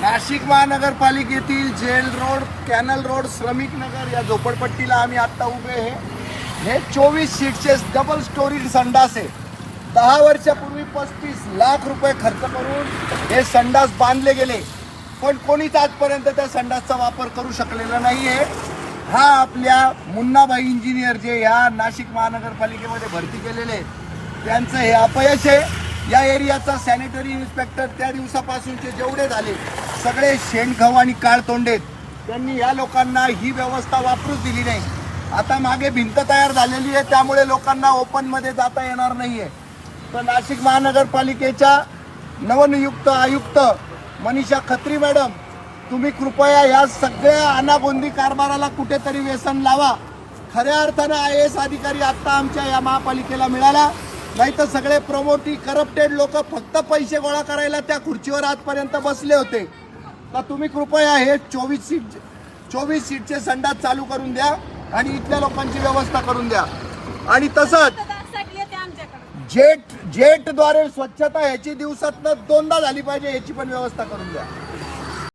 नाशिक महानगरपालिकेतील jail road canal road Shramik Nagar या झोपडपट्टीला आम्ही आत्ता उभे आहे. हे चोवीस सीटचे डबल स्टोरी संडास आहे. दहा वर्षापूर्वी पस्तीस लाख रुपये खर्च करून हे संडास बांधले गेले. पण कोणीच आजपर्यंत त्या संडासचा वापर करू शकलेला नाही आहे हा आपल्या मुन्नाबाई इंजिनियर जे ह्या नाशिक महानगरपालिकेमध्ये भरती केलेले त्यांचं हे अपयश आहे. या एरियाचा सॅनिटरी इन्स्पेक्टर त्या दिवसापासूनचे जेवढे झाले सगळे शेणखाऊ आणि काळ तोंडेत त्यांनी या लोकांना ही व्यवस्था वापरूच दिली नाही. आता मागे भिंत तयार झालेली आहे त्यामुळे लोकांना ओपनमध्ये जाता येणार नाही आहे तर नाशिक महानगरपालिकेच्या नवनियुक्त आयुक्त मनीषा खत्री मॅडम तुम्ही कृपया या सगळ्या अनागोंदी कारभाराला कुठेतरी व्यसन लावा. खऱ्या अर्थानं आय एस अधिकारी आत्ता आमच्या या महापालिकेला मिळाला. नाही तर सगळे प्रमोटी करप्टेड लोक फक्त पैसे गोळा करायला त्या खुर्चीवर आजपर्यंत बसले होते. तर तुम्ही कृपया हे चोवीस सीट चोवीस सीटचे संडास चालू करून द्या आणि इथल्या लोकांची व्यवस्था करून द्या. आणि तसंच जेट जेटद्वारे स्वच्छता ह्याची दिवसातनं दोनदा झाली पाहिजे याची पण व्यवस्था करून द्या.